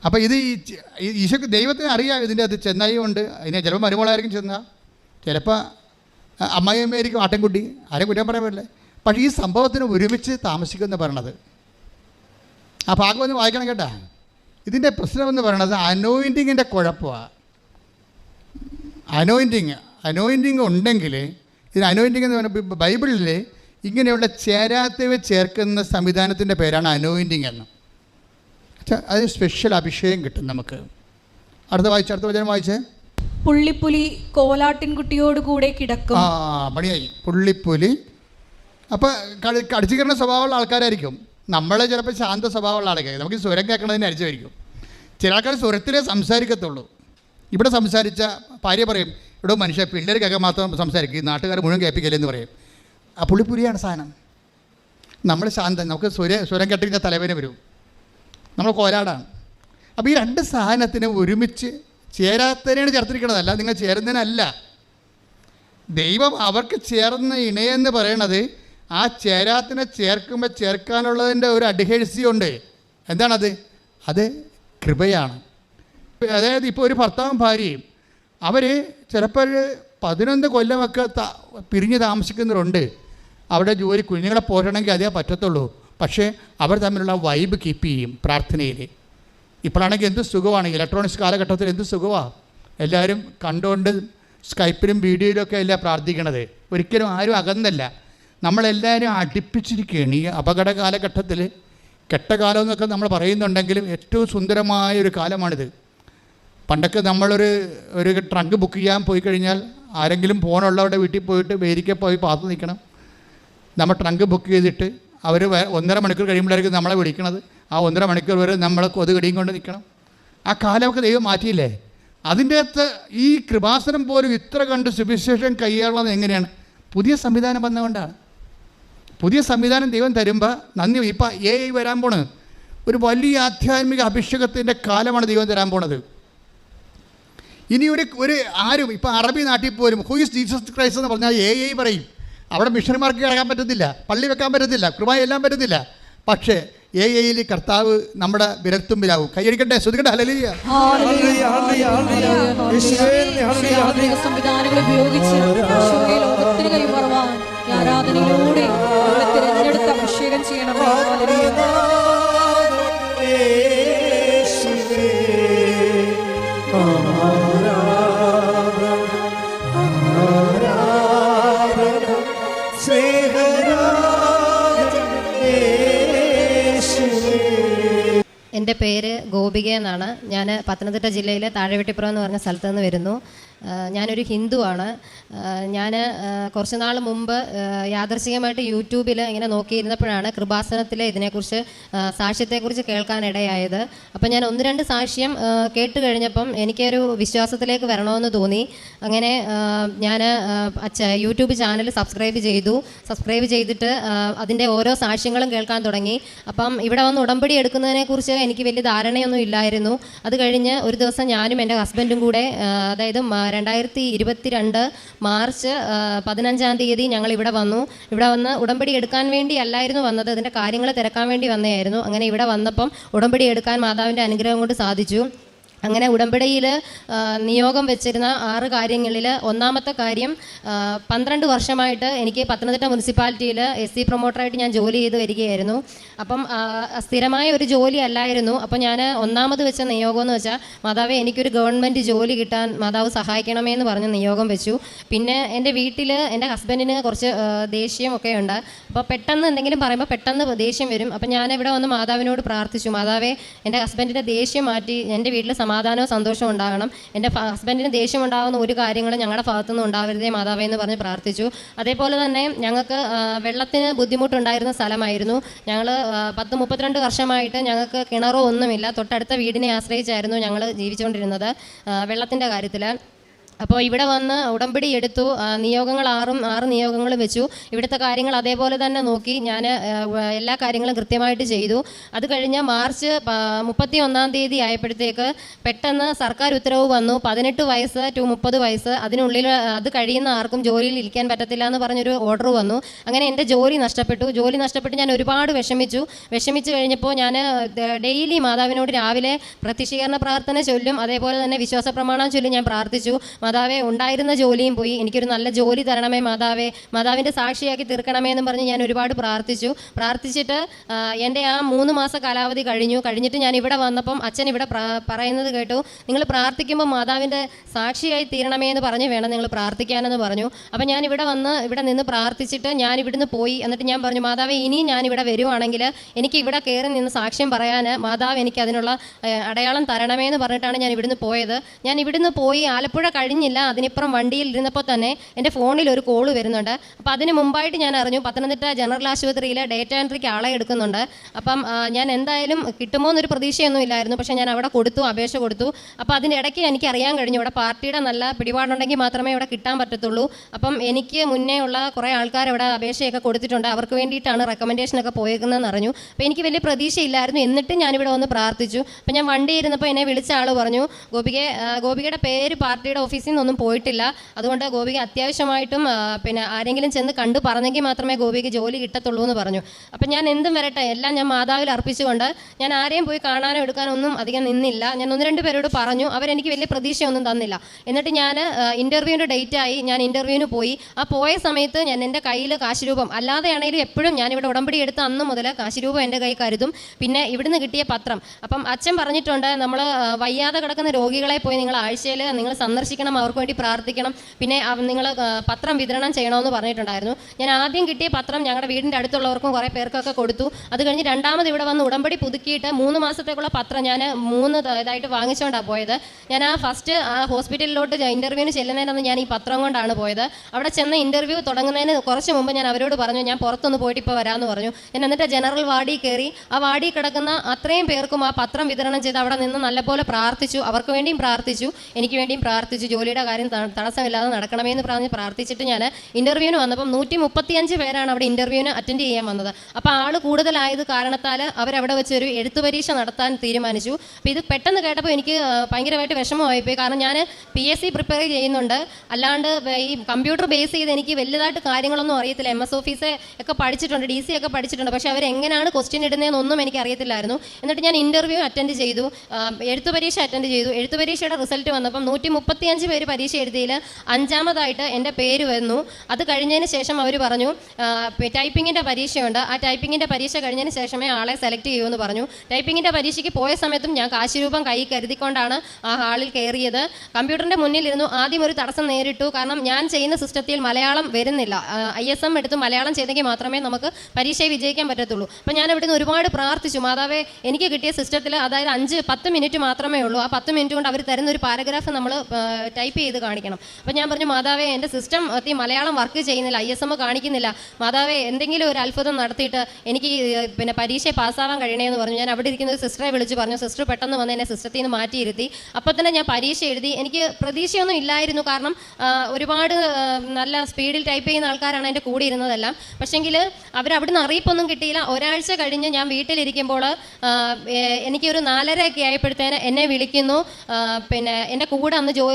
അപ്പോൾ ഇത് ഈ ഈശോക്ക് ദൈവത്തിന് അറിയാം ഇതിന്റെ അത് ചെന്നായി ഉണ്ട് അതിനെ ചിലപ്പോൾ മരുമോളായിരിക്കും ചെന്ന. ചിലപ്പോൾ അമ്മായിയമ്മയായിരിക്കും ആട്ടൻകുട്ടി. ആരെ കുറ്റം പറയാൻ പറ്റില്ല. പക്ഷേ ഈ സംഭവത്തിന് ഒരുമിച്ച് താമസിക്കുമെന്ന് പറയണത്. ആ ഭാഗം ഒന്ന് വായിക്കണം കേട്ടാ. ഇതിന്റെ പ്രശ്നമെന്ന് പറയണത് അനോയിന്റിങ്ങിന്റെ കുഴപ്പമാണ് അനോയിന്റിങ് അനോയിന്റിങ് ഉണ്ടെങ്കിൽ ഇതിന് അനോയിന്റിങ് എന്ന് പറയുമ്പോൾ ബൈബിളിൽ ഇങ്ങനെയുള്ള ചേരാത്തവ ചേർക്കുന്ന സംവിധാനത്തിന്റെ പേരാണ് അനോയിന്റിങ് എന്ന്. അതിന് സ്പെഷ്യൽ അഭിഷേകം കിട്ടും നമുക്ക്. അടുത്ത വായിച്ച അടുത്ത വചനം വായിച്ചേ? പുള്ളിപ്പുലി കോലാട്ടിൻകുട്ടിയോട് കൂടെ കിടക്കും. ആ പണിയായി. പുള്ളിപ്പുലി. അപ്പോൾ കളി കടിച്ചിക്കരണ സ്വഭാവമുള്ള ആൾക്കാരായിരിക്കും. നമ്മളെ ചിലപ്പോൾ ശാന്ത സ്വഭാവമുള്ള ആൾക്കാർ നമുക്ക് സ്വരം കേൾക്കണതിന് അരിച്ചായിരിക്കും ചില ആൾക്കാർ സ്വരത്തിലേ സംസാരിക്കത്തുള്ളൂ. ഇവിടെ സംസാരിച്ച ഭാര്യ പറയും ഇവിടെ മനുഷ്യ പിള്ളേർക്കൊക്കെ മാത്രം സംസാരിക്കും. ഈ നാട്ടുകാർ മുഴുവൻ എന്ന് പറയും. ആ പുള്ളിപ്പുലിയാണ് സാധനം. നമ്മൾ ശാന്തം നമുക്ക് സ്വര സ്വരം കേട്ടിരിക്കുന്ന തലവേന വരും. നമ്മൾ കോലാടാണ് അപ്പോൾ ഈ രണ്ട് സാധനത്തിന് ഒരുമിച്ച് ചേരാത്തതിനാണ് ചേർത്തിരിക്കണതല്ല നിങ്ങൾ ചേരുന്നതിനല്ല. ദൈവം അവർക്ക് ചേർന്ന ഇണയെന്ന് പറയണത് ആ ചേരാത്തിനെ ചേർക്കുമ്പോൾ ചേർക്കാനുള്ളതിന്റെ ഒരു അഡ്ഹേഴ്സിയുണ്ട് എന്താണത്? അത് കൃപയാണ്. അതായത് ഇപ്പോൾ ഒരു ഭർത്താവും ഭാര്യയും അവർ ചിലപ്പോൾ പതിനൊന്ന് കൊല്ലമൊക്കെ പിരിഞ്ഞ് താമസിക്കുന്നവരുണ്ട്. അവിടെ ജോലി കുഞ്ഞുങ്ങളെ പോരണമെങ്കിൽ അതേ പറ്റത്തുള്ളൂ. പക്ഷേ അവർ തമ്മിലുള്ള വൈബ് കീപ്പ് ചെയ്യും പ്രാർത്ഥനയിൽ ഇപ്പോഴാണെങ്കിൽ എന്ത് സുഖമാണ്? ഇലക്ട്രോണിക്സ് കാലഘട്ടത്തിൽ എന്ത് സുഖമാണ് എല്ലാവരും കണ്ടുകൊണ്ട് സ്കൈപ്പിലും വീഡിയോയിലും ഒക്കെ അല്ല പ്രാർത്ഥിക്കണത്? ഒരിക്കലും ആരും അകന്നല്ല. നമ്മളെല്ലാവരും അടുപ്പിച്ചിരിക്കുകയാണ്. ഈ അപകട കാലഘട്ടത്തിൽ കെട്ടകാലം എന്നൊക്കെ നമ്മൾ പറയുന്നുണ്ടെങ്കിലും ഏറ്റവും സുന്ദരമായ ഒരു കാലമാണിത്. പണ്ടൊക്കെ നമ്മളൊരു ഒരു ട്രങ്ക് ബുക്ക് ചെയ്യാൻ പോയി കഴിഞ്ഞാൽ ആരെങ്കിലും ഫോണുള്ളവരുടെ വീട്ടിൽ പോയിട്ട് വേരിക്കെ പോയി പാത്തു നിൽക്കണം. നമ്മൾ ട്രങ്ക് ബുക്ക് ചെയ്തിട്ട് അവർ ഒന്നര മണിക്കൂർ കഴിയുമ്പോഴായിരിക്കും നമ്മളെ വിളിക്കണത്. ആ ഒന്നര മണിക്കൂർ വരെ നമ്മളെ കൊതുകടിയും കൊണ്ട് നിൽക്കണം. ആ കാലമൊക്കെ ദൈവം മാറ്റിയില്ലേ? അതിന്റെ അകത്ത് ഈ കൃപാസനം പോലും ഇത്ര കണ്ട് സുവിശേഷം കൈയാളുന്നത് എങ്ങനെയാണ്? പുതിയ സംവിധാനം വന്നുകൊണ്ടാണ് പുതിയ സംവിധാനം ദൈവം തരുമ്പോൾ നന്ദി. ഇപ്പം എ ഐ വരാൻ പോണത് ഒരു വലിയ ആധ്യാത്മിക അഭിഷേകത്തിന്റെ കാലമാണ് ദൈവം തരാൻ പോണത്. ഇനി ഒരു ഒരു ആരും ഇപ്പം അറബി നാട്ടിൽ പോലും ഹു ഇസ് ജീസസ് ക്രൈസ്റ്റ് എന്ന് പറഞ്ഞാൽ എ ഐ പറയും. അവിടെ മിഷണറിമാർക്ക് കിടക്കാൻ പറ്റത്തില്ല പള്ളി വെക്കാൻ പറ്റത്തില്ല കുർബാന എല്ലാം പറ്റത്തില്ല പക്ഷേ എ എയിൽ കർത്താവ് നമ്മുടെ വിരൽത്തുമ്പിലാവും. കൈയടിക്കട്ടെ ശ്രദ്ധിക്കട്ടെ ഹലലിയ. സംവിധാനങ്ങൾ ഉപയോഗിച്ച് ലോകത്തിന് കൈമാറുവാൻ ആരാധനയിലൂടെ തിരഞ്ഞെടുത്ത് അഭിഷേകം ചെയ്യണമേ. എന്റെ പേര് ഗോപിക എന്നാണ്. ഞാൻ പത്തനംതിട്ട ജില്ലയിലെ താഴെവെട്ടിപ്പുറം എന്ന് പറഞ്ഞ സ്ഥലത്ത് നിന്ന് വരുന്നു. ഞാനൊരു ഹിന്ദുവാണ്. ഞാൻ കുറച്ച് നാൾ മുമ്പ് യാദർശികമായിട്ട് യൂട്യൂബിൽ ഇങ്ങനെ നോക്കിയിരുന്നപ്പോഴാണ് കൃപാസനത്തിലെ ഇതിനെക്കുറിച്ച് സാക്ഷ്യത്തെക്കുറിച്ച് കേൾക്കാനിടയായത്. അപ്പം ഞാൻ ഒന്ന് രണ്ട് സാക്ഷ്യം കേട്ട് കഴിഞ്ഞപ്പം എനിക്കൊരു വിശ്വാസത്തിലേക്ക് വരണമെന്ന് തോന്നി. അങ്ങനെ ഞാൻ യൂട്യൂബ് ചാനൽ സബ്സ്ക്രൈബ് ചെയ്തു. സബ്സ്ക്രൈബ് ചെയ്തിട്ട് അതിന്റെ ഓരോ സാക്ഷ്യങ്ങളും കേൾക്കാൻ തുടങ്ങി. അപ്പം ഇവിടെ വന്ന് ഉടമ്പടി എടുക്കുന്നതിനെക്കുറിച്ച് എനിക്ക് വലിയ ധാരണയൊന്നും ഇല്ലായിരുന്നു. അത് കഴിഞ്ഞ് ഒരു ദിവസം ഞാനും എന്റെ ഹസ്ബൻഡും കൂടെ അതായത് രണ്ടായിരത്തി ഇരുപത്തിരണ്ട് മാർച്ച് പതിനഞ്ചാം തീയതി ഞങ്ങൾ ഇവിടെ വന്നു. ഇവിടെ വന്ന് ഉടമ്പടി എടുക്കാൻ വേണ്ടി അല്ലായിരുന്നു വന്നത്. അതിന്റെ കാര്യങ്ങൾ തിരക്കാൻ വേണ്ടി വന്നതായിരുന്നു അങ്ങനെ ഇവിടെ വന്നപ്പം ഉടമ്പടി എടുക്കാൻ മാതാവിന്റെ അനുഗ്രഹം കൊണ്ട് സാധിച്ചു. അങ്ങനെ ഉടമ്പടിയിൽ നിയോഗം വെച്ചിരുന്ന ആറ് കാര്യങ്ങളിൽ ഒന്നാമത്തെ കാര്യം പന്ത്രണ്ട് വർഷമായിട്ട് എനിക്ക് പത്തനംതിട്ട മുനിസിപ്പാലിറ്റിയിൽ എസ് സി പ്രൊമോട്ടറായിട്ട് ഞാൻ ജോലി ചെയ്ത് വരികയായിരുന്നു. അപ്പം സ്ഥിരമായ ഒരു ജോലി അല്ലായിരുന്നു. അപ്പം ഞാൻ ഒന്നാമത് വെച്ച നിയോഗം എന്ന് വെച്ചാൽ മാതാവെ എനിക്കൊരു ഗവൺമെന്റ് ജോലി കിട്ടാൻ മാതാവ് സഹായിക്കണമേ എന്ന് പറഞ്ഞ് നിയോഗം വെച്ചു. പിന്നെ എന്റെ വീട്ടിൽ എന്റെ ഹസ്ബൻഡിന് കുറച്ച് ദേഷ്യം ദേഷ്യമൊക്കെ ഉണ്ട്. അപ്പോൾ പെട്ടെന്ന് എന്തെങ്കിലും പറയുമ്പോൾ പെട്ടെന്ന് ദേഷ്യം വരും. അപ്പം ഞാൻ ഇവിടെ വന്ന് മാതാവിനോട് പ്രാർത്ഥിച്ചു. മാതാവേ എന്റെ ഹസ്ബൻഡിന്റെ ദേഷ്യം മാറ്റി എന്റെ വീട്ടിൽ സമാധാനവും സന്തോഷവും ഉണ്ടാകണം. എന്റെ ഹസ്ബൻഡിന് ദേഷ്യം ഉണ്ടാകുന്ന ഒരു കാര്യങ്ങളും ഞങ്ങളുടെ ഭാഗത്തുനിന്ന് ഉണ്ടാവരുതേ മാതാവേ എന്ന് പറഞ്ഞ് പ്രാർത്ഥിച്ചു. അതേപോലെ തന്നെ ഞങ്ങൾക്ക് വെള്ളത്തിന് ബുദ്ധിമുട്ടുണ്ടായിരുന്ന സ്ഥലമായിരുന്നു. ഞങ്ങൾ പത്ത് മുപ്പത്തിരണ്ട് വർഷമായിട്ട് ഞങ്ങൾക്ക് കിണറോ ഒന്നുമില്ല. തൊട്ടടുത്ത വീടിനെ ആശ്രയിച്ചായിരുന്നു ഞങ്ങൾ ജീവിച്ചുകൊണ്ടിരുന്നത് വെള്ളത്തിന്റെ കാര്യത്തിൽ അപ്പോൾ ഇവിടെ വന്ന് ഉടമ്പടി എടുത്തു. നിയോഗങ്ങൾ ആറും ആറ് നിയോഗങ്ങൾ വെച്ചു. ഇവിടുത്തെ കാര്യങ്ങൾ അതേപോലെ തന്നെ നോക്കി. ഞാൻ എല്ലാ കാര്യങ്ങളും കൃത്യമായിട്ട് ചെയ്തു. അത് കഴിഞ്ഞ് മാർച്ച് മുപ്പത്തി ഒന്നാം തീയതി ആയപ്പോഴത്തേക്ക് പെട്ടെന്ന് സർക്കാർ ഉത്തരവ് വന്നു. പതിനെട്ട് വയസ്സ് ടു മുപ്പത് വയസ്സ്. അതിനുള്ളിൽ അത് കഴിയുന്ന ആർക്കും ജോലിയിൽ ഇരിക്കാൻ പറ്റത്തില്ല എന്ന് പറഞ്ഞൊരു ഓർഡർ വന്നു. അങ്ങനെ എന്റെ ജോലി നഷ്ടപ്പെട്ടു. ജോലി നഷ്ടപ്പെട്ട് ഞാൻ ഒരുപാട് വിഷമിച്ചു. വിഷമിച്ചു കഴിഞ്ഞപ്പോൾ ഞാൻ ഡെയിലി മാതാവിനോട് രാവിലെ പ്രതിഷീകരണ പ്രാർത്ഥന ചൊല്ലും. അതേപോലെ തന്നെ വിശ്വാസ പ്രമാണം ചൊല്ലും ഞാൻ പ്രാർത്ഥിച്ചു. മാതാവെ ഉണ്ടായിരുന്ന ജോലിയും പോയി. എനിക്കൊരു നല്ല ജോലി തരണമേ മാതാവേ. മാതാവിന്റെ സാക്ഷിയാക്കി തീർക്കണമേ എന്ന് പറഞ്ഞ് ഞാൻ ഒരുപാട് പ്രാർത്ഥിച്ചു. പ്രാർത്ഥിച്ചിട്ട് എന്റെ ആ മൂന്ന് മാസ കാലാവധി കഴിഞ്ഞു. കഴിഞ്ഞിട്ട് ഞാൻ ഇവിടെ വന്നപ്പം അച്ഛൻ ഇവിടെ പറയുന്നത് കേട്ടു. നിങ്ങൾ പ്രാർത്ഥിക്കുമ്പോൾ മാതാവിന്റെ സാക്ഷിയായി തീരണമേ എന്ന് പറഞ്ഞ് വേണം നിങ്ങൾ പ്രാർത്ഥിക്കാനെന്ന് പറഞ്ഞു. അപ്പം ഞാൻ ഇവിടെ വന്ന് ഇവിടെ നിന്ന് പ്രാർത്ഥിച്ചിട്ട് ഞാൻ ഇവിടുന്ന് പോയി. എന്നിട്ട് ഞാൻ പറഞ്ഞു മാതാവ് ഇനിയും ഞാൻ ഇവിടെ വരുവാണെങ്കിൽ എനിക്ക് ഇവിടെ കയറി നിന്ന് സാക്ഷ്യം പറയാൻ മാതാവ് എനിക്ക് അതിനുള്ള അടയാളം തരണമേ എന്ന് പറഞ്ഞിട്ടാണ് ഞാൻ ഇവിടുന്ന് പോയത്. ഞാൻ ഇവിടുന്ന് പോയി ആലപ്പുഴ കഴിഞ്ഞില്ല അതിനിപ്പുറം വണ്ടിയിൽ ഇരുന്നപ്പോൾ തന്നെ എന്റെ ഫോണിൽ ഒരു കോൾ വരുന്നുണ്ട്. അപ്പോൾ അതിന് മുമ്പായിട്ട് ഞാൻ അറിഞ്ഞു പത്തനംതിട്ട ജനറൽ ആശുപത്രിയിൽ ഡേറ്റ എൻട്രിക്ക് ആളെ എടുക്കുന്നുണ്ട്. അപ്പം ഞാൻ എന്തായാലും കിട്ടുമോ എന്നൊരു പ്രതീക്ഷയൊന്നും ഇല്ലായിരുന്നു. പക്ഷേ ഞാൻ അവിടെ കൊടുത്തു അപേക്ഷ കൊടുത്തു. അപ്പോൾ അതിന്റെ ഇടയ്ക്ക് എനിക്ക് അറിയാൻ കഴിഞ്ഞു. ഇവിടെ പാർട്ടിയുടെ നല്ല പിടിപാടുണ്ടെങ്കിൽ മാത്രമേ ഇവിടെ കിട്ടാൻ പറ്റത്തുള്ളൂ. അപ്പം എനിക്ക് മുന്നേ ഉള്ള കുറേ ആൾക്കാർ ഇവിടെ അപേക്ഷയൊക്കെ കൊടുത്തിട്ടുണ്ട്. അവർക്ക് വേണ്ടിയിട്ടാണ് റെക്കമെൻഡേഷനൊക്കെ പോയേക്കുന്നതെന്ന് അറിഞ്ഞു. അപ്പോൾ എനിക്ക് വലിയ പ്രതീക്ഷയില്ലായിരുന്നു. എന്നിട്ടും ഞാനിവിടെ വന്ന് പ്രാർത്ഥിച്ചു. അപ്പം ഞാൻ വണ്ടി ഇരുന്നപ്പോൾ എന്നെ വിളിച്ച ആൾ പറഞ്ഞു ഗോപികെ ഗോപികയുടെ പേര് പാർട്ടിയുടെ ഓഫീസിൽ നിന്നൊന്നും പോയിട്ടില്ല. അതുകൊണ്ട് ഗോപിക അത്യാവശ്യമായിട്ടും പിന്നെ ആരെങ്കിലും ചെന്ന് കണ്ടു പറഞ്ഞെങ്കിൽ മാത്രമേ ഗോപിക്ക് ജോലി കിട്ടത്തുള്ളൂ എന്ന് പറഞ്ഞു. അപ്പം ഞാൻ എന്തും വരട്ടെ എല്ലാം ഞാൻ മാതാവിൽ അർപ്പിച്ചുകൊണ്ട് ഞാൻ ആരെയും പോയി കാണാനോ എടുക്കാനോ ഒന്നും അധികം നിന്നില്ല. ഞാൻ ഒന്ന് രണ്ട് പേരോട് പറഞ്ഞു അവരെനിക്ക് വലിയ പ്രതീക്ഷയൊന്നും തന്നില്ല. എന്നിട്ട് ഞാൻ ഇന്റർവ്യൂവിന്റെ ഡേറ്റ് ആയി ഞാൻ ഇന്റർവ്യൂവിന് പോയി. ആ പോയ സമയത്ത് ഞാൻ എന്റെ കയ്യിൽ കാശിരൂപം അല്ലാതെയാണെങ്കിലും എപ്പോഴും ഞാനിവിടെ ഉടമ്പടി എടുത്ത് അന്ന് മുതൽ കാശിരൂപം എന്റെ കൈ കരുതും. പിന്നെ ഇവിടുന്ന് കിട്ടിയ പത്രം. അപ്പം അച്ഛൻ പറഞ്ഞിട്ടുണ്ട് നമ്മൾ വയ്യാതെ കിടക്കുന്ന രോഗികളെ പോയി നിങ്ങൾ ആഴ്ചയിൽ നിങ്ങൾ സന്ദർശിക്കണം ചെയ്യണം അവർക്ക് വേണ്ടി പ്രാർത്ഥിക്കണം. പിന്നെ നിങ്ങൾ പത്രം വിതരണം ചെയ്യണമെന്ന് പറഞ്ഞിട്ടുണ്ടായിരുന്നു. ഞാൻ ആദ്യം കിട്ടിയ പത്രം ഞങ്ങളുടെ വീടിന്റെ അടുത്തുള്ളവർക്കും കുറേ പേർക്കൊക്കെ കൊടുത്തു. അത് കഴിഞ്ഞ് രണ്ടാമത് ഇവിടെ വന്ന് ഉടമ്പടി പുതുക്കിയിട്ട് മൂന്ന് മാസത്തേക്കുള്ള പത്രം ഞാൻ മൂന്ന് ഇതായിട്ട് വാങ്ങിച്ചുകൊണ്ടാണ് പോയത്. ഞാൻ ആ ഫസ്റ്റ് ആ ഹോസ്പിറ്റലിലോട്ട് ഇന്റർവ്യൂവിന് ചെല്ലുന്നതിനന്ന് ഞാൻ ഈ പത്രം കൊണ്ടാണ് പോയത്. അവിടെ ചെന്ന് ഇന്റർവ്യൂ തുടങ്ങുന്നതിന് കുറച്ച് മുമ്പ് ഞാൻ അവരോട് പറഞ്ഞു ഞാൻ പുറത്തൊന്ന് പോയിട്ട് ഇപ്പോൾ വരാമെന്ന് പറഞ്ഞു. ഞാൻ എന്നിട്ട് ജനറൽ വാർഡിൽ കയറി ആ വാർഡിൽ കിടക്കുന്ന അത്രയും പേർക്കും ആ പത്രം വിതരണം ചെയ്ത് അവിടെ നിന്ന് നല്ലപോലെ പ്രാർത്ഥിച്ചു. അവർക്ക് വേണ്ടിയും പ്രാർത്ഥിച്ചു. എനിക്ക് വേണ്ടിയും പ്രാർത്ഥിച്ചു. ജോലിയുടെ കാര്യം തടസ്സമില്ലാതെ നടക്കണമേ എന്ന് പറഞ്ഞ് പ്രാർത്ഥിച്ചിട്ട് ഞാൻ ഇന്റർവ്യൂവിന് വന്നപ്പം നൂറ്റി മുപ്പത്തിയഞ്ച് പേരാണ് അവിടെ ഇന്റർവ്യൂവിന് അറ്റൻഡ് ചെയ്യാൻ വന്നത്. അപ്പോൾ ആൾ കൂടുതലായത് കാരണത്താൽ അവരവിടെ വെച്ച് ഒരു എഴുത്തു പരീക്ഷ നടത്താൻ തീരുമാനിച്ചു. അപ്പോൾ ഇത് പെട്ടെന്ന് കേട്ടപ്പോൾ എനിക്ക് ഭയങ്കരമായിട്ട് വിഷമമായിപ്പോയി കാരണം ഞാൻ പി എസ് സി പ്രിപ്പയർ ചെയ്യുന്നുണ്ട്. അല്ലാണ്ട് ഈ കമ്പ്യൂട്ടർ ബേസ് ചെയ്ത് എനിക്ക് വലുതായിട്ട് കാര്യങ്ങളൊന്നും അറിയത്തില്ല. എം എസ് ഓഫീസ് ഒക്കെ പഠിച്ചിട്ടുണ്ട് ഡി സി ഒക്കെ പഠിച്ചിട്ടുണ്ട്. പക്ഷേ അവരെങ്ങനെയാണ് ക്വസ്റ്റ്യൻ ഇടുന്നതെന്നൊന്നും എനിക്ക് അറിയത്തില്ലായിരുന്നു. എന്നിട്ട് ഞാൻ ഇന്റർവ്യൂ അറ്റൻഡ് ചെയ്തു. എഴുത്തു പരീക്ഷ അറ്റൻഡ് ചെയ്തു. എഴുത്തു പരീക്ഷയുടെ റിസൾട്ട് വന്നപ്പം നൂറ്റി മുപ്പത്തിയഞ്ച് പേര് പരീക്ഷ എഴുതിയിൽ അഞ്ചാമതായിട്ട് എന്റെ പേര് വന്നു. അത് കഴിഞ്ഞതിന് ശേഷം അവർ പറഞ്ഞു ടൈപ്പിങ്ങിന്റെ പരീക്ഷയുണ്ട്. ആ ടൈപ്പിങ്ങിന്റെ പരീക്ഷ കഴിഞ്ഞതിന് ശേഷമേ ആളെ സെലക്ട് ചെയ്യൂ എന്ന് പറഞ്ഞു. ടൈപ്പിങ്ങിന്റെ പരീക്ഷയ്ക്ക് പോയ സമയത്തും ഞാൻ കാശിരൂപം കൈ കരുതിക്കൊണ്ടാണ് ആ ഹാളിൽ കയറിയത്. കമ്പ്യൂട്ടറിന്റെ മുന്നിലിരുന്നു. ആദ്യം ഒരു തടസ്സം നേരിട്ടു. കാരണം ഞാൻ ചെയ്യുന്ന സിസ്റ്റത്തിൽ മലയാളം വരുന്നില്ല. ഐ എസ് എം എടുത്ത് മലയാളം ചെയ്തെങ്കിൽ മാത്രമേ നമുക്ക് പരീക്ഷയെ വിജയിക്കാൻ പറ്റത്തുള്ളൂ. അപ്പോൾ ഞാൻ ഇവിടുന്ന് ഒരുപാട് പ്രാർത്ഥിച്ചു. മാതാവേ എനിക്ക് കിട്ടിയ സിസ്റ്റത്തിൽ അതായത് അഞ്ച് പത്ത് മിനിറ്റ് മാത്രമേ ഉള്ളൂ. ആ പത്ത് മിനിറ്റ് കൊണ്ട് അവർ തരുന്ന ഒരു പാരഗ്രാഫ് നമ്മൾ ടൈപ്പ് ചെയ്ത് കാണിക്കണം. അപ്പം ഞാൻ പറഞ്ഞു മാതാവേ എന്റെ സിസ്റ്റം ഈ മലയാളം വർക്ക് ചെയ്യുന്നില്ല ഐ എസ് എം കാണിക്കുന്നില്ല. മാതാവേ എന്തെങ്കിലും ഒരു അത്ഭുതം നടത്തിയിട്ട് എനിക്ക് പിന്നെ പരീക്ഷ പാസ്സാവാൻ കഴിയണേ എന്ന് പറഞ്ഞു. ഞാൻ അവിടെ ഇരിക്കുന്ന സിസ്റ്ററെ വിളിച്ച് പറഞ്ഞു സിസ്റ്റർ പെട്ടെന്ന് വന്ന് എന്നെ സിസ്റ്റത്തിൽ നിന്ന് മാറ്റിയിരുത്തി. അപ്പോൾ തന്നെ ഞാൻ പരീക്ഷ എഴുതി. എനിക്ക് പ്രതീക്ഷയൊന്നും ഇല്ലായിരുന്നു. കാരണം ഒരുപാട് നല്ല സ്പീഡിൽ ടൈപ്പ് ചെയ്യുന്ന ആൾക്കാരാണ് എന്റെ കൂടെ ഇരുന്നതെല്ലാം. പക്ഷേങ്കിൽ അവർ അവിടുന്ന് അറിയിപ്പൊന്നും കിട്ടിയില്ല. ഒരാഴ്ച കഴിഞ്ഞ് ഞാൻ വീട്ടിലിരിക്കുമ്പോൾ എനിക്കൊരു നാലരയൊക്കെ ആയപ്പോഴത്തേന് എന്നെ വിളിക്കുന്നു. പിന്നെ എന്റെ കൂടെ അന്ന് ജോ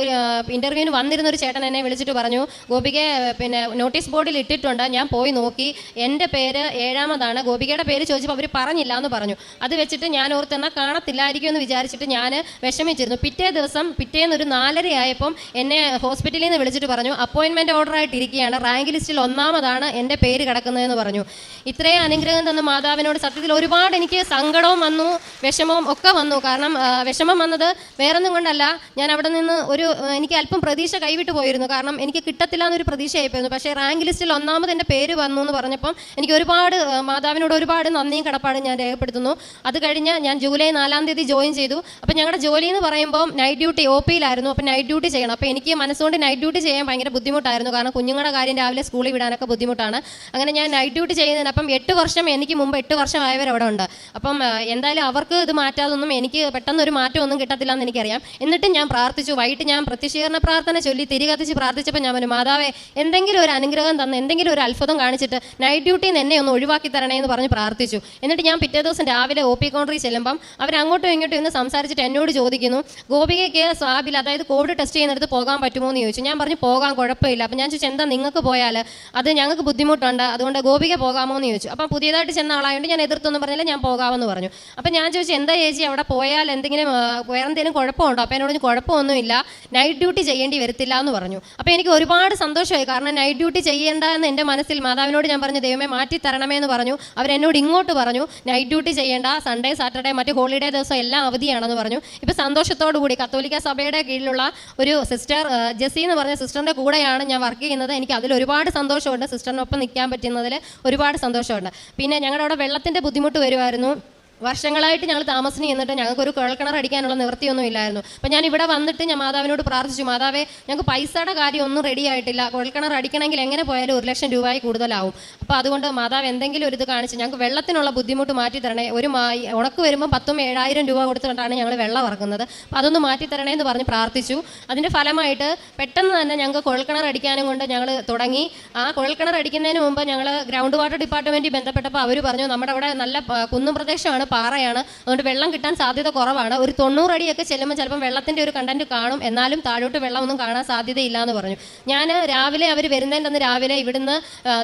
ഇന്റർവ്യൂവിന് വന്നിരുന്ന ഒരു ചേട്ടൻ എന്നെ വിളിച്ചിട്ട് പറഞ്ഞു ഗോപിക പിന്നെ നോട്ടീസ് ബോർഡിൽ ഇട്ടിട്ടുണ്ട് ഞാൻ പോയി നോക്കി എന്റെ പേര് ഏഴാമതാണ് ഗോപികയുടെ പേര് ചോദിച്ചപ്പോൾ അവർ പറഞ്ഞില്ല എന്ന് പറഞ്ഞു. അത് വെച്ചിട്ട് ഞാൻ ഓർത്തെന്നാൽ കാണത്തില്ലായിരിക്കും എന്ന് വിചാരിച്ചിട്ട് ഞാൻ വിഷമിച്ചിരുന്നു. പിറ്റേ ദിവസം പിറ്റേന്ന് ഒരു നാലര ആയപ്പം എന്നെ ഹോസ്പിറ്റലിൽ നിന്ന് വിളിച്ചിട്ട് പറഞ്ഞു അപ്പോയിൻമെന്റ് ഓർഡർ ആയിട്ടിരിക്കുകയാണ് റാങ്ക് ലിസ്റ്റിൽ ഒന്നാമതാണ് എന്റെ പേര് കിടക്കുന്നതെന്ന് പറഞ്ഞു. ഇത്രയും അനുഗ്രഹം തന്ന മാതാവിനോട് സത്യത്തിൽ ഒരുപാട് എനിക്ക് സങ്കടവും വന്നു വിഷമവും ഒക്കെ വന്നു. കാരണം വിഷമം വന്നത് വേറൊന്നും കൊണ്ടല്ല ഞാൻ അവിടെ നിന്ന് ഒരു എനിക്ക് അല്പം പ്രതീക്ഷ കൈവിട്ട് പോയിരുന്നു. കാരണം എനിക്ക് കിട്ടത്തില്ല എന്നൊരു പ്രതീക്ഷയായിപ്പോയിരുന്നു പക്ഷേ റാങ്ക് ലിസ്റ്റിൽ ഒന്നാമത് എന്റെ പേര് വന്നു എന്ന് പറഞ്ഞപ്പം എനിക്ക് ഒരുപാട് മാതാവിനോട് ഒരുപാട് നന്ദിയും കടപ്പാടും ഞാൻ രേഖപ്പെടുത്തുന്നു. അത് കഴിഞ്ഞ് ഞാൻ ജൂലൈ നാലാം തീയതി ജോയിൻ ചെയ്തു. അപ്പോൾ ഞങ്ങളുടെ ജോലി എന്ന് പറയുമ്പോൾ നൈറ്റ് ഡ്യൂട്ടി ഒ പിയിലായിരുന്നു. അപ്പോൾ നൈറ്റ് ഡ്യൂട്ടി ചെയ്യണം. അപ്പോൾ എനിക്ക് മനസ്സുകൊണ്ട് നൈറ്റ് ഡ്യൂട്ടി ചെയ്യാൻ ഭയങ്കര ബുദ്ധിമുട്ടായിരുന്നു. കാരണം കുഞ്ഞുങ്ങളുടെ കാര്യം രാവിലെ സ്കൂളിൽ വിടാനൊക്കെ ബുദ്ധിമുട്ടാണ്. അങ്ങനെ ഞാൻ നൈറ്റ് ഡ്യൂട്ടി ചെയ്യുന്നതിന് അപ്പം എട്ട് വർഷം എനിക്ക് മുമ്പ് എട്ട് വർഷം ആയവർ അവിടെ ഉണ്ട്. അപ്പം എന്തായാലും അവർക്ക് ഇത് മാറ്റാതൊന്നും എനിക്ക് പെട്ടെന്ന് ഒരു മാറ്റമൊന്നും കിട്ടത്തില്ല എന്ന് എനിക്കറിയാം. എന്നിട്ടും ഞാൻ പ്രാർത്ഥിച്ചു. വൈകിട്ട് ഞാൻ പ്രത്യക്ഷീകരണ പ്രാർത്ഥന ചൊല്ലി തിരി കത്തിച്ച് പ്രാർത്ഥിച്ചപ്പോൾ ഞാൻ പറഞ്ഞു മാതാവേ എന്തെങ്കിലും ഒരു അനുഗ്രഹം തന്ന് എന്തെങ്കിലും ഒരു അത്ഭുതം കാണിച്ചിട്ട് നൈറ്റ് ഡ്യൂട്ടിയിൽ നിന്ന് എന്നെ ഒന്ന് ഒഴിവാക്കി തരണേ എന്ന് പറഞ്ഞ് പ്രാർത്ഥിച്ചു. എന്നിട്ട് ഞാൻ പിറ്റേ ദിവസം രാവിലെ ഒ പി കൗണ്ടറിൽ ചെല്ലുമ്പം അവർ അങ്ങോട്ടും ഇങ്ങോട്ടും ഇന്ന് സംസാരിച്ചിട്ട് എന്നോട് ചോദിക്കുന്നു ഗോപികയ്ക്ക് സ്വാബിൽ അതായത് കോവിഡ് ടെസ്റ്റ് ചെയ്യുന്നിടത്ത് പോകാൻ പറ്റുമോ എന്ന് ചോദിച്ചു. ഞാൻ പറഞ്ഞു പോകാൻ കുഴപ്പമില്ല. അപ്പം ഞാൻ ചോദിച്ചു എന്താ നിങ്ങൾക്ക് പോയാൽ അത് ഞങ്ങൾക്ക് ബുദ്ധിമുട്ടുണ്ട് അതുകൊണ്ട് ഗോപിക പോകാമോ എന്ന് ചോദിച്ചു. അപ്പം പുതിയതായിട്ട് ചെന്ന ആളായതുകൊണ്ട് ഞാൻ എതിർത്തൊന്നും പറഞ്ഞില്ല ഞാൻ പോകാമെന്ന് പറഞ്ഞു. അപ്പം ഞാൻ ചോദിച്ചു എന്താ ചേച്ചി അവിടെ പോയാൽ എന്തെങ്കിലും വേറെ എന്തെങ്കിലും കുഴപ്പമുണ്ടോ? അപ്പം എന്നോട് കുഴപ്പമൊന്നുമില്ല. നൈറ്റ് ഡ്യൂട്ടി ചെയ്യേണ്ടി വരത്തില്ല എന്ന് പറഞ്ഞു. അപ്പോൾ എനിക്ക് ഒരുപാട് സന്തോഷമായി. കാരണം നൈറ്റ് ഡ്യൂട്ടി ചെയ്യേണ്ട എന്ന് എന്റെ മനസ്സിൽ മാതാവിനോട് ഞാൻ പറഞ്ഞു ദൈവമേ മാറ്റി തരണമേ എന്ന് പറഞ്ഞു. അവരെന്നോട് ഇങ്ങോട്ട് പറഞ്ഞു നൈറ്റ് ഡ്യൂട്ടി ചെയ്യേണ്ട സൺഡേ സാറ്റർഡേ മറ്റ് ഹോളിഡേ ദിവസം എല്ലാം അവധിയാണെന്ന് പറഞ്ഞു. ഇപ്പോൾ സന്തോഷത്തോടു കൂടി കത്തോലിക്ക സഭയുടെ കീഴിലുള്ള ഒരു സിസ്റ്റർ ജെസ്സി ജെസി എന്ന് പറഞ്ഞ സിസ്റ്ററിന്റെ കൂടെയാണ് ഞാൻ വർക്ക് ചെയ്യുന്നത്. എനിക്ക് അതിൽ ഒരുപാട് സന്തോഷമുണ്ട്. സിസ്റ്ററിനൊപ്പം നിൽക്കാൻ പറ്റുന്നതിൽ ഒരുപാട് സന്തോഷമുണ്ട്. പിന്നെ ഞങ്ങളുടെ അവിടെ വെള്ളത്തിന്റെ ബുദ്ധിമുട്ട് വരുമായിരുന്നു. വർഷങ്ങളായിട്ട് ഞങ്ങൾ താമസിന് ചെന്നിട്ട് ഞങ്ങൾക്ക് ഒരു കുഴൽക്കിണർ അടിക്കാനുള്ള നിവൃത്തിയൊന്നും ഇല്ലായിരുന്നു അപ്പം ഞാൻ ഇവിടെ വന്നിട്ട് ഞാൻ മാതാവിനോട് പ്രാർത്ഥിച്ചു. മാതാവേ ഞങ്ങൾക്ക് പൈസയുടെ കാര്യം ഒന്നും റെഡി ആയിട്ടില്ല. കുഴൽക്കിണർ അടിക്കണമെങ്കിൽ എങ്ങനെ പോയാലും ഒരു ലക്ഷം രൂപയിൽ കൂടുതലാവും. അപ്പോൾ അതുകൊണ്ട് മാതാവ് എന്തെങ്കിലും ഒരു ഇത് കാണിച്ച് ഞങ്ങൾക്ക് വെള്ളത്തിനുള്ള ബുദ്ധിമുട്ട് മാറ്റി തരണേ. ഒരു ഉണക്ക് വരുമ്പോൾ പത്തും ഏഴായിരം രൂപ കൊടുത്തുകൊണ്ടാണ് ഞങ്ങൾ വെള്ളം ഇറക്കുന്നത്. അപ്പോൾ അതൊന്ന് മാറ്റി തരണേ എന്ന് പറഞ്ഞ് പ്രാർത്ഥിച്ചു. അതിന്റെ ഫലമായിട്ട് പെട്ടെന്ന് തന്നെ ഞങ്ങൾക്ക് കുഴൽക്കിണർ അടിക്കാനും കൊണ്ട് ഞങ്ങൾ തുടങ്ങി. ആ കുഴൽക്കിണർ അടിക്കുന്നതിന് മുമ്പ് ഞങ്ങൾ ഗ്രൗണ്ട് വാട്ടർ ഡിപ്പാർട്ട്മെന്റിൽ ബന്ധപ്പെട്ടപ്പോൾ അവർ പറഞ്ഞു നമ്മുടെ അവിടെ നല്ല കുന്നും പ്രദേശമാണ്. പാറയാണ്. അതുകൊണ്ട് വെള്ളം കിട്ടാൻ സാധ്യത കുറവാണ്. ഒരു തൊണ്ണൂറ് അടിയൊക്കെ ചെല്ലുമ്പോൾ ചിലപ്പം വെള്ളത്തിന്റെ ഒരു കണ്ടന്റ് കാണും. എന്നാലും താഴോട്ട് വെള്ളമൊന്നും കാണാൻ സാധ്യതയില്ല എന്ന് പറഞ്ഞു. ഞാൻ രാവിലെ അവർ വരുന്നതിന്റെ അന്ന് രാവിലെ ഇവിടുന്ന്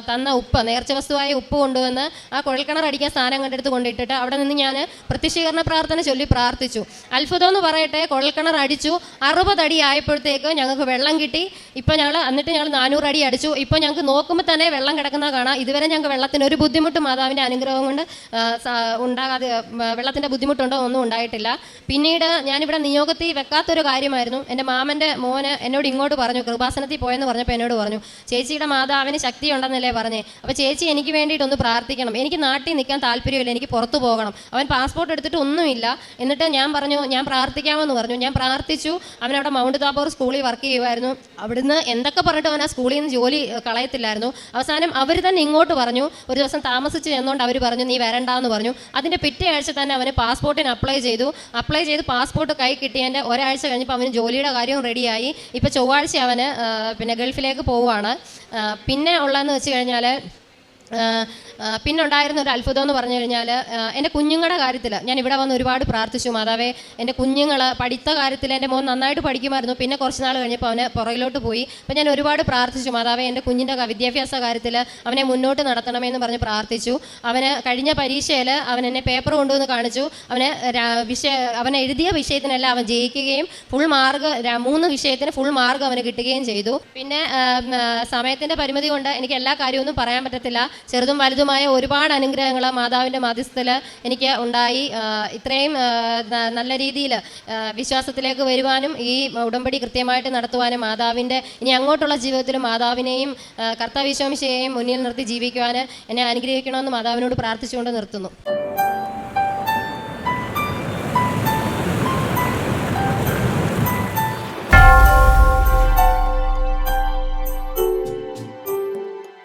തന്ന ഉപ്പ് നേർച്ച വസ്തുവായ ഉപ്പ് കൊണ്ടുവന്ന് ആ കുഴൽക്കിണർ അടിക്കാൻ സ്ഥാനം കണ്ടെടുത്ത് കൊണ്ടിട്ടിട്ട് അവിടെ നിന്ന് ഞാൻ പ്രത്യക്ഷീകരണ പ്രാർത്ഥന ചൊല്ലി പ്രാർത്ഥിച്ചു. അത്ഭുതം എന്ന് പറയട്ടെ കുഴൽക്കിണർ അടിച്ചു. അറുപത് അടി ആയപ്പോഴത്തേക്ക് ഞങ്ങൾക്ക് വെള്ളം കിട്ടി. ഇപ്പോൾ ഞങ്ങൾ എന്നിട്ട് ഞങ്ങൾ നാനൂറ് അടി അടിച്ചു. ഇപ്പോൾ ഞങ്ങൾക്ക് നോക്കുമ്പോൾ തന്നെ വെള്ളം കിടക്കുന്ന കാണാം. ഇതുവരെ ഞങ്ങൾക്ക് വെള്ളത്തിന് ഒരു ബുദ്ധിമുട്ട് മാതാവിന്റെ അനുഗ്രഹം കൊണ്ട് ഉണ്ടാകാതെ വെള്ളത്തിന്റെ ബുദ്ധിമുട്ടുണ്ടോ ഒന്നും ഉണ്ടായിട്ടില്ല. പിന്നീട് ഞാനിവിടെ നിയോഗത്തിൽ വെക്കാത്തൊരു കാര്യമായിരുന്നു. എന്റെ മാമന്റെ മോന് എന്നോട് ഇങ്ങോട്ട് പറഞ്ഞു കൃപാസനത്തിൽ പോയെന്ന് പറഞ്ഞപ്പോൾ എന്നോട് പറഞ്ഞു ചേച്ചിയുടെ മാതാവിന് ശക്തി ഉണ്ടെന്നല്ലേ പറഞ്ഞേ. അപ്പോൾ ചേച്ചി എനിക്ക് വേണ്ടിയിട്ടൊന്ന് പ്രാർത്ഥിക്കണം. എനിക്ക് നാട്ടിൽ നിൽക്കാൻ താല്പര്യമില്ല. എനിക്ക് പുറത്തു പോകണം. അവൻ പാസ്പോർട്ട് എടുത്തിട്ട് ഒന്നുമില്ല. എന്നിട്ട് ഞാൻ പറഞ്ഞു ഞാൻ പ്രാർത്ഥിക്കാമെന്ന് പറഞ്ഞു. ഞാൻ പ്രാർത്ഥിച്ചു. അവനവിടെ മൗണ്ട് താബോർ സ്കൂളിൽ വർക്ക് ചെയ്യുമായിരുന്നു. അവിടുന്ന് എന്തൊക്കെ പറഞ്ഞിട്ട് അവൻ ആ സ്കൂളിൽ നിന്ന് ജോലി കളയത്തില്ലായിരുന്നു. അവസാനം അവർ തന്നെ ഇങ്ങോട്ട് പറഞ്ഞു. ഒരു ദിവസം താമസിച്ച് ചെന്നുകൊണ്ട് അവർ പറഞ്ഞു നീ വരണ്ടെന്ന് പറഞ്ഞു. അതിന്റെ പിറ്റേ ആഴ്ച തന്നെ അവന് പാസ്പോർട്ടിന് അപ്ലൈ ചെയ്തു. അപ്ലൈ ചെയ്ത് പാസ്പോർട്ട് കൈ കിട്ടിയതിന്റെ ഒരാഴ്ച കഴിഞ്ഞപ്പോൾ അവന് ജോലിയുടെ കാര്യവും റെഡിയായി. ഇപ്പോൾ ചൊവ്വാഴ്ച അവന് പിന്നെ ഗൾഫിലേക്ക് പോവുകയാണ്. പിന്നെ ഉള്ളതെന്ന് വെച്ച് കഴിഞ്ഞാൽ പിന്നെ ഉണ്ടായിരുന്ന ഒരു അത്ഭുതം എന്ന് പറഞ്ഞു കഴിഞ്ഞാൽ എന്റെ കുഞ്ഞുങ്ങളുടെ കാര്യത്തിൽ ഞാൻ ഇവിടെ വന്ന് ഒരുപാട് പ്രാർത്ഥിച്ചു. മാതാവേ എന്റെ കുഞ്ഞുങ്ങൾ പഠിത്ത കാര്യത്തിൽ എന്റെ മോൻ നന്നായിട്ട് പഠിക്കുമായിരുന്നു. പിന്നെ കുറച്ച് നാൾ കഴിഞ്ഞപ്പോൾ അവനെ പുറകിലോട്ട് പോയി. അപ്പം ഞാൻ ഒരുപാട് പ്രാർത്ഥിച്ചു. മാതാവേ എന്റെ കുഞ്ഞിന്റെ വിദ്യാഭ്യാസ കാര്യത്തിൽ അവനെ മുന്നോട്ട് നടത്തണമെന്ന് പറഞ്ഞ് പ്രാർത്ഥിച്ചു. അവന് കഴിഞ്ഞ പരീക്ഷയിൽ അവൻ എന്നെ പേപ്പർ കൊണ്ടുവന്ന് കാണിച്ചു. അവന് വിഷയ അവൻ എഴുതിയ വിഷയത്തിനെല്ലാം അവൻ ജയിക്കുകയും ഫുൾ മാർക്ക് മൂന്ന് വിഷയത്തിന് ഫുൾ മാർക്ക് അവന് കിട്ടുകയും ചെയ്തു. പിന്നെ സമയത്തിന്റെ പരിമിതി കൊണ്ട് എനിക്ക് എല്ലാ കാര്യമൊന്നും പറയാൻ പറ്റത്തില്ല. ചെറുതും വലുതുമായ ഒരുപാട് അനുഗ്രഹങ്ങൾ മാതാവിന്റെ മധ്യസ്ഥത്തിൽ എനിക്ക് ഉണ്ടായി. ഇത്രയും നല്ല രീതിയിൽ വിശ്വാസത്തിലേക്ക് വരുവാനും ഈ ഉടമ്പടി കൃത്യമായിട്ട് നടത്തുവാനും മാതാവിന്റെ ഇനി അങ്ങോട്ടുള്ള ജീവിതത്തിൽ മാതാവിനെയും കർത്തവിശ്വംശയെയും മുന്നിൽ നിർത്തി ജീവിക്കുവാൻ എന്നെ അനുഗ്രഹിക്കണമെന്ന് മാതാവിനോട് പ്രാർത്ഥിച്ചുകൊണ്ട് നിർത്തുന്നു.